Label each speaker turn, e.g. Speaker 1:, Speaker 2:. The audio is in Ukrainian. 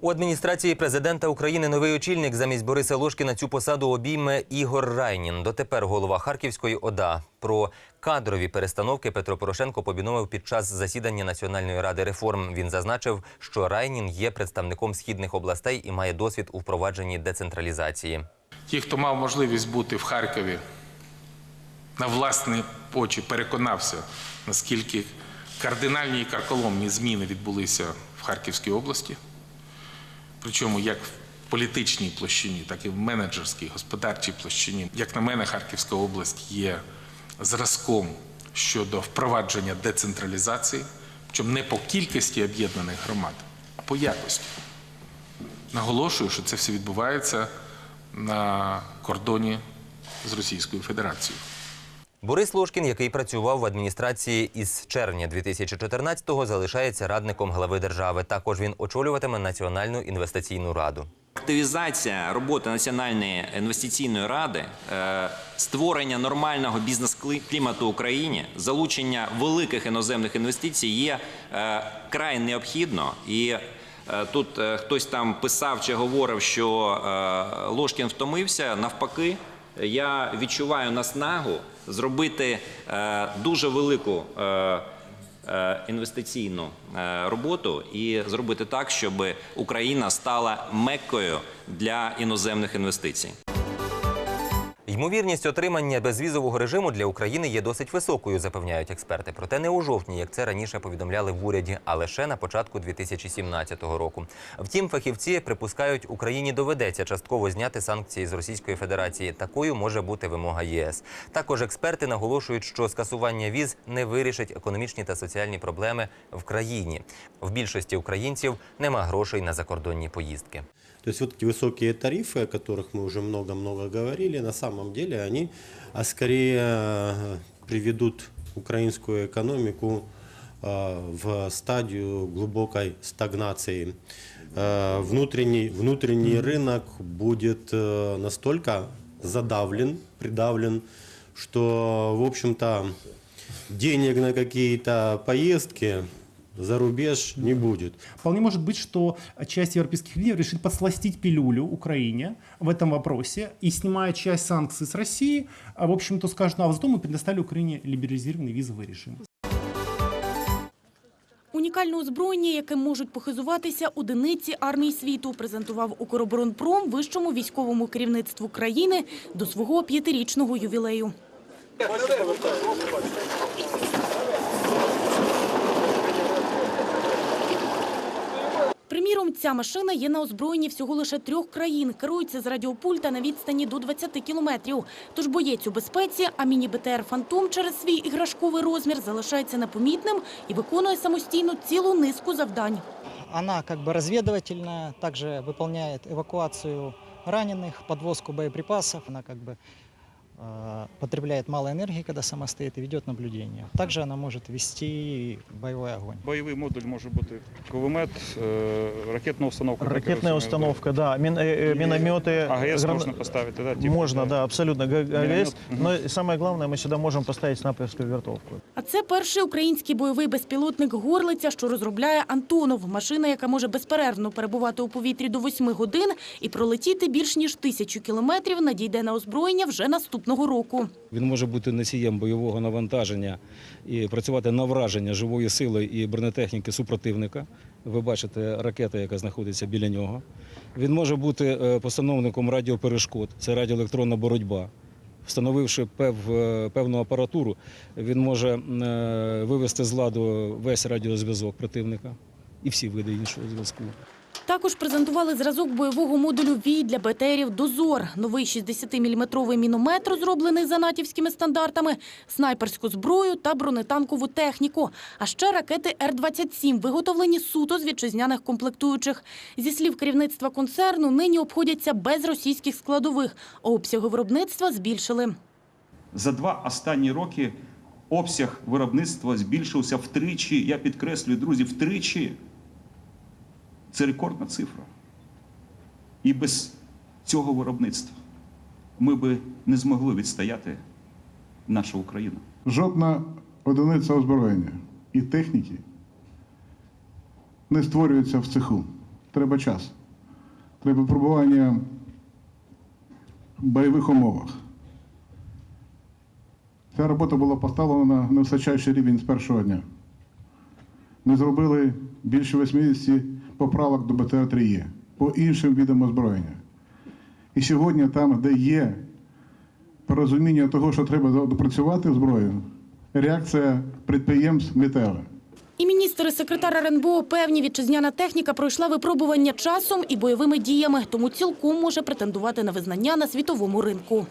Speaker 1: У адміністрації президента України новий очільник замість Бориса Лошкіна цю посаду обійме Ігор Райнін. Дотепер голова Харківської ОДА. Про кадрові перестановки Петро Порошенко повідомив під час засідання Національної ради реформ. Він зазначив, що Райнін є представником східних областей і має досвід у впровадженні децентралізації.
Speaker 2: Ті, хто мав можливість бути в Харкові, на власні очі переконався, наскільки кардинальні і карколомні зміни відбулися в Харківській області. Причому як в політичній площині, так і в менеджерській, господарчій площині. Як на мене, Харківська область є зразком щодо впровадження децентралізації, причому не по кількості об'єднаних громад, а по якості. Наголошую, що це все відбувається на кордоні з Російською Федерацією.
Speaker 1: Борис Лошкін, який працював в адміністрації із червня 2014-го, залишається радником глави держави. Також він очолюватиме Національну інвестиційну раду.
Speaker 3: Активізація роботи Національної інвестиційної ради, е, створення нормального бізнес-клімату в Україні, залучення великих іноземних інвестицій є е, край необхідно. І е, тут хтось там писав чи говорив, що Ложкін втомився. Навпаки, я відчуваю наснагу зробити е, дуже велику. е, е, інвестиційну роботу і зробити так, щоб Україна стала меккою для іноземних інвестицій.
Speaker 1: Ймовірність отримання безвізового режиму для України є досить високою, запевняють експерти. Проте не у жовтні, як це раніше повідомляли в уряді, а лише на початку 2017 року. Втім, фахівці припускають, Україні доведеться частково зняти санкції з Російської Федерації. Такою може бути вимога ЄС. Також експерти наголошують, що скасування віз не вирішить економічні та соціальні проблеми в країні. В більшості українців нема грошей на закордонні поїздки.
Speaker 4: То есть вот эти высокие тарифы, о которых мы уже много-много говорили, на самом деле они а скорее э, приведут украинскую экономику э, в стадию глубокой стагнации. Э, Внутренний, внутренний рынок будет настолько задавлен, придавлен, что, в общем-то, денег на какие-то поездки за рубеж не будет.
Speaker 5: Вполне может быть, что часть европейских лидеров решит подсластить пилюлю Украине в этом вопросе и, снимая часть санкций с России, а, в общем-то скажут, ну а зато мы предоставили Украине либерализированный визовый режим.
Speaker 6: Унікальне озброєння, яким можуть похизуватися одиниці армій світу, презентував Укроборонпром вищому військовому керівництву країни до свого п'ятирічного ювілею. Приміром, ця машина є на озброєнні всього лише трьох країн. Керується з радіопульта на відстані до 20 кілометрів. Тож боєць у безпеці, а міні-БТР «Фантом» через свій іграшковий розмір залишається непомітним і виконує самостійно цілу низку завдань.
Speaker 7: Она как бы разведывательная, также выполняет эвакуацию раненых, подвозку боеприпасов. Она как бы э, потребляет мало энергии, когда сама стоит, и ведет наблюдение. Также она может вести боевой огонь.
Speaker 8: Бойовий модуль може бути кулемет, е, ракетна установка. так я
Speaker 9: Ракетная
Speaker 8: розумію,
Speaker 9: установка, да. Мин, э, э, минометы.
Speaker 8: да. АГС
Speaker 9: гран-
Speaker 8: можна поставити, да? типу,
Speaker 9: Можно, да, абсолютно. Г-
Speaker 8: Миномет,
Speaker 9: АГС.
Speaker 8: мгм.
Speaker 9: Но и самое главное, мы сюда можем поставить снайперскую винтовку.
Speaker 6: А це перший український бойовий безпілотник «Горлиця», що розробляє Антонов. Машина, яка може безперервно перебувати у повітрі до 8 годин і пролетіти більш ніж тисячу кілометрів, надійде на озброєння вже наступного року.
Speaker 10: Він може бути носієм бойового навантаження і працювати на враження живої сили і бронетехніки супротивника. Ви бачите ракета, яка знаходиться біля нього. Він може бути е, постановником радіоперешкод, це радіоелектронна боротьба. Встановивши пев, е, певну апаратуру, він може е, вивести з ладу весь радіозв'язок противника і всі види іншого зв'язку.
Speaker 6: Також презентували зразок бойового модулю «Вій» для БТРів «Дозор». Новий 60-мм міномет, розроблений за натівськими стандартами, снайперську зброю та бронетанкову техніку. А ще ракети Р-27, виготовлені суто з вітчизняних комплектуючих. Зі слів керівництва концерну, нині обходяться без російських складових, а обсяги виробництва збільшили.
Speaker 11: За два останні роки обсяг виробництва збільшився втричі. Я підкреслюю, друзі, втричі. Це рекордна цифра. І без цього виробництва ми би не змогли відстояти нашу Україну.
Speaker 12: Жодна одиниця озброєння і техніки не створюється в цеху. Треба час. для випробування в бойових умовах. Ця робота була поставлена на височайший рівень з першого дня. Ми зробили більше 80 поправок до БТР-3Е по іншим видам озброєння. І сьогодні там, де є порозуміння того, що треба допрацювати зброю, реакція підприємств мітева.
Speaker 6: І міністр і секретар РНБО певні, вітчизняна техніка пройшла випробування часом і бойовими діями, тому цілком може претендувати на визнання на світовому ринку.